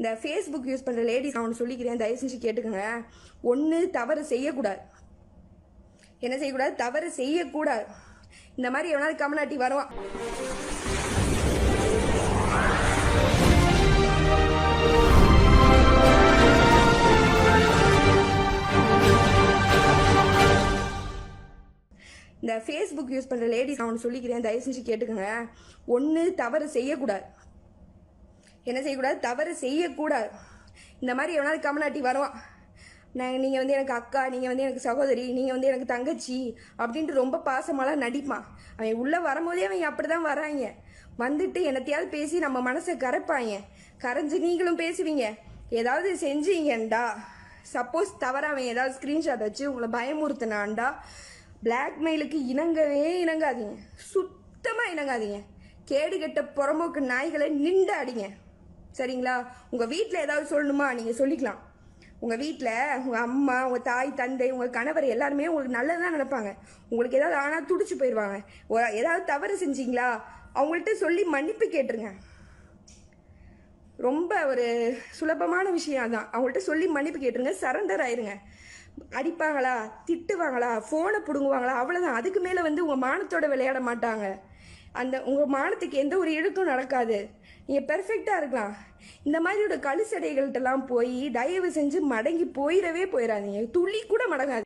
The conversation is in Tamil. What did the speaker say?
இந்த ஃபேஸ்புக் யூஸ் பண்ணுற லேடிஸ் நான் ஒன்று சொல்லிக்கிறேன். தயவு செஞ்சு கேட்டுக்கோங்க. ஒன்று தவறு செய்யக்கூடாது. என்ன செய்யக்கூடாது? தவறு செய்யக்கூடாது. இந்த மாதிரி எவனாவது கமலாட்டி வருவான். இந்த ஃபேஸ்புக் யூஸ் பண்ணுற லேடிஸ் நான் ஒன்று சொல்லிக்கிறேன். தயவு செஞ்சு கேட்டுக்கோங்க. ஒன்று தவறு செய்யக்கூடாது. என்ன செய்யக்கூடாது? தவறு செய்யக்கூடாது. இந்த மாதிரி எவனாவது கமலாட்டி வருவான் நான் நீங்கள் வந்து எனக்கு அக்கா நீங்கள் வந்து எனக்கு சகோதரி நீங்கள் வந்து எனக்கு தங்கச்சி அப்படின்ட்டு ரொம்ப பாசமாலாம் நடிப்பான் அவன் உள்ளே வரும்போதே அவன் அப்படி தான் வராங்க. வந்துட்டு என்னத்தையாவது பேசி நம்ம மனசை கரைப்பாங்க. கரைஞ்சி நீங்களும் பேசுவீங்க. ஏதாவது செஞ்சீங்கண்டா? சப்போஸ் தவற அவன் ஏதாவது ஸ்க்ரீன்ஷாட் வச்சு உங்களை பயமுறுத்தினான்டா பிளாக்மெயிலுக்கு இணங்கவே இணங்காதீங்க. சுத்தமாக இணங்காதீங்க. கேடு கெட்ட புறம்போக்கு நாய்களை நிண்டாடிங்க சரிங்களா? உங்கள் வீட்டில் ஏதாவது சொல்லணுமா? நீங்கள் சொல்லிக்கலாம். உங்கள் வீட்டில் உங்கள் அம்மா உங்கள் தாய் தந்தை உங்கள் கணவர் எல்லாருமே உங்களுக்கு நல்லதான் நினைப்பாங்க. உங்களுக்கு ஏதாவது ஆனால் துடிச்சு போயிடுவாங்க ஏதாவது தவறு செஞ்சிங்களா? அவங்கள்ட்ட சொல்லி மன்னிப்பு கேட்டுருங்க. ரொம்ப ஒரு சுலபமான விஷயம் தான் அவங்கள்ட்ட சொல்லி மன்னிப்பு கேட்டுருங்க. சரண்டர் ஆயிருங்க. அடிப்பாங்களா? திட்டுவாங்களா? ஃபோனை பிடுங்குவாங்களா? அவ்வளோதான் அதுக்கு மேலே வந்து உங்கள் மானத்தோட விளையாட மாட்டாங்க. அந்த உங்கள் மானத்துக்கு எந்த ஒரு இழுக்கும் நடக்காது. நீங்கள் பெர்ஃபெக்டாக இருக்கலாம். இந்த மாதிரியோட கழுசடைகள்கிட்டலாம் போய் தயவு செஞ்சு மடங்கி போயிடவே போயிடாதீங்க. துளி கூட மடங்காது.